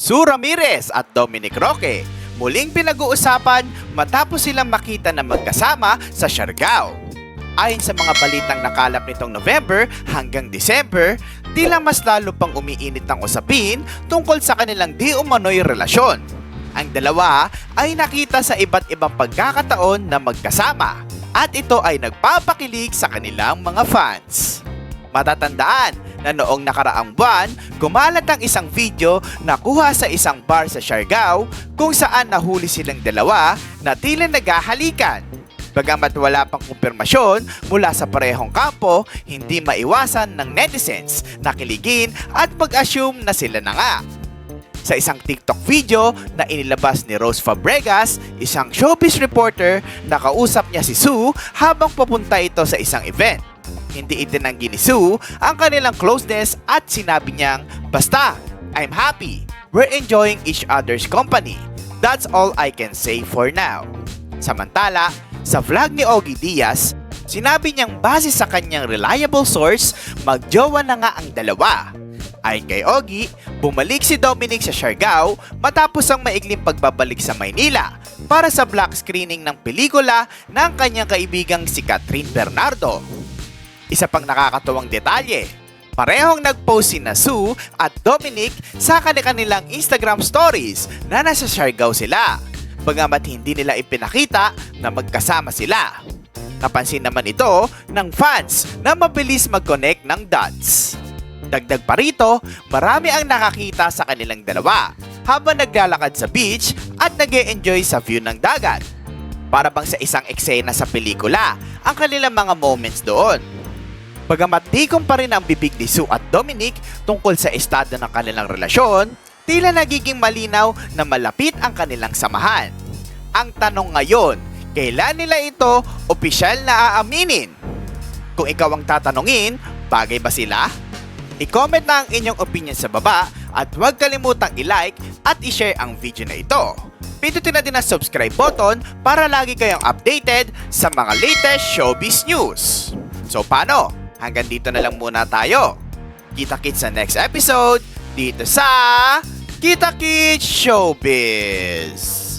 Sue Ramirez at Dominic Roque muling pinag-uusapan matapos silang makita na magkasama sa Siargao. Ayon sa mga balitang nakalap nitong November hanggang December, tila mas lalo pang umiinit ang usapin tungkol sa kanilang di umano'y relasyon. Ang dalawa ay nakita sa iba't ibang pagkakataon na magkasama at ito ay nagpapakilig sa kanilang mga fans. Matatandaan na noong nakaraang buwan, kumalat ang isang video na kuha sa isang bar sa Siargao kung saan nahuli silang dalawa na tila naghahalikan. Bagamat wala pang kumpirmasyon mula sa parehong kampo, hindi maiwasan ng netizens na kiligin at mag-assume na sila na nga. Sa isang TikTok video na inilabas ni Rose Fabregas, isang showbiz reporter, nakausap niya si Sue habang papunta ito sa isang event. Hindi itinanggi ni Sue ang kanilang closeness at sinabi niyang, Basta, I'm happy. We're enjoying each other's company. That's all I can say for now. Samantala, sa vlog ni Ogie Diaz, sinabi niyang base sa kanyang reliable source, magjowa na nga ang dalawa. Ayon kay Ogie, bumalik si Dominic sa Siargao matapos ang maikling pagbabalik sa Maynila para sa black screening ng pelikula ng kanyang kaibigang si Catherine Bernardo. Isa pang nakakatuwang detalye, parehong nag-post si Sue at Dominic sa kanilang Instagram stories na nasa Siargao sila. Bagamat hindi nila ipinakita na magkasama sila. Napansin naman ito ng fans na mabilis mag-connect ng dots. Dagdag pa rito, marami ang nakakita sa kanilang dalawa habang naglalakad sa beach at nag enjoy sa view ng dagat. Para bang sa isang eksena sa pelikula ang kanilang mga moments doon. Bagamat tikong pa rin ang bibig ni Sue at Dominic tungkol sa estado ng kanilang relasyon, tila nagiging malinaw na malapit ang kanilang samahan. Ang tanong ngayon, kailan nila ito opisyal na aaminin? Kung ikaw ang tatanungin, bagay ba sila? I-comment na ang inyong opinion sa baba at huwag kalimutang i-like at i-share ang video na ito. Pindutin na din ang subscribe button para lagi kayong updated sa mga latest showbiz news. So paano? Hanggang dito na lang muna tayo. Kita-kits sa next episode dito sa Kita Kids Showbiz.